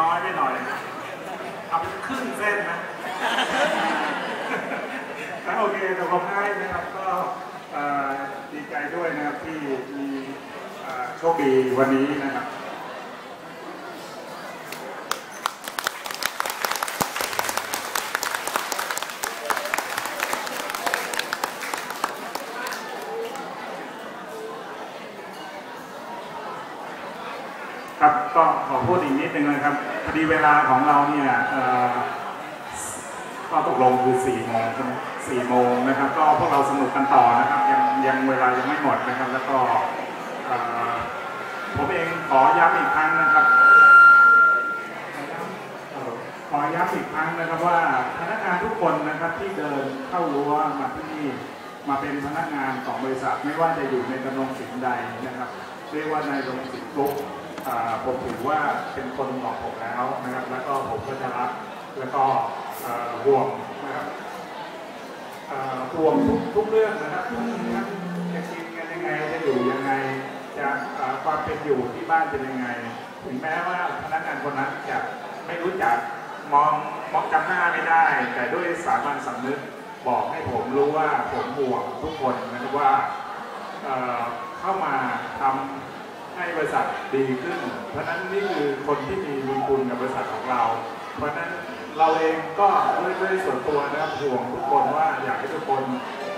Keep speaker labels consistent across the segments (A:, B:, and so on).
A: น้อยไปหน่อยเอาครึ่งเส้นนะแล้วโอเคแต่ผมให้นะครับก็ดีใจด้วยนะครับที่มีโชคดีวันนี้นะครับ ครับก็ขอพูดอีกนิดนึงนะครับพอดีเวลาของเราเนี่ยก็ตกลงคือ4โมงใช่ไหมโมงนะครับ ก็พวกเราสนุกกันต่อนะครับ ยังยังเวลายังไม่หมดนะครับ แล้วก็ผมเองขอย้ำอีกครั้งนะครับ ขอย้ำอีกครั้งนะครับว่าพนักงานทุกคนนะครับที่เดินเข้ารั้วมาที่นี่มาเป็นพนักงานของบริษัทไม่ว่าจะอยู่ในดำรงสินใดนะครับ เรียกว่าในดำรงสินกรุ๊ป ผมถือว่าเป็นคนของผมแล้วนะครับ แล้วก็ผมก็จะรักแล้วก็ห่วงนะครับห่วงทุกทุกเรื่องนะครับจะกินกันยังไงจะอยู่ยังไงจะความเป็นอยู่ที่บ้านเป็นยังไง ถึงแม้ว่าพนักงานคนนั้นจะไม่รู้จักมองมองจำหน้าไม่ได้ แต่ด้วยสามัญสำนึกบอกให้ผมรู้ว่าผมห่วงทุกคนนะครับว่าเอ่อเข้ามาทำ ให้บริษัทดีขึ้น เพราะฉะนั้นนี่คือคนที่มีบุญคุณกับบริษัทของเรา เพราะฉะนั้นเราเองก็ด้วยด้วยส่วนตัวนะครับห่วงทุกคนว่าอยากให้ทุกคน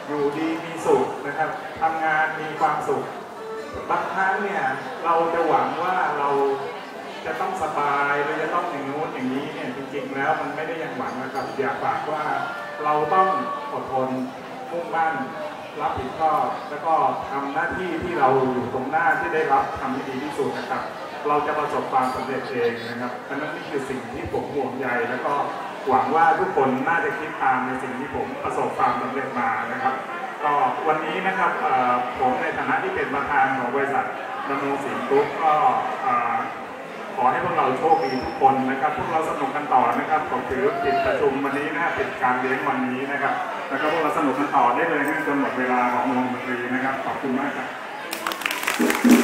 A: อยู่ดีมีสุขนะครับทำงานมีความสุข บางครั้งเนี่ยเราจะหวังว่าเราจะต้องสบายเราจะต้องอย่างนู้นอย่างนี้เนี่ยจริงๆ แล้วมันไม่ได้อย่างหวังนะครับอยากฝากว่าเราต้องอดทนมุ่งมั่น รับผิดชอบ แล้วก็ทำหน้าที่ที่เราอยู่ตรงหน้าที่ได้รับทำให้ดีที่สุดนะครับ เราจะประสบความสำเร็จเองนะครับอันนั้นนี่คือสิ่งที่ผมห่วงใยแล้วก็หวังว่าทุกคนน่าจะคิดตามในสิ่งที่ผมประสบความสำเร็จมานะครับก็วันนี้นะครับผมในฐานะที่เป็นประธานของบริษัทดำรงสินกรุ๊ปก็ขอให้พวกเราโชคดีทุกคนนะครับ พวกเราสนุกกันต่อนะครับผมถือปิดประชุมวันนี้ การเลี้ยงวันนี้นะครับ แล้วก็พวกเราสนุกกันต่อได้เลยนะจนหมดเวลาของวงดนตรีนะครับ ขอบคุณมากครับ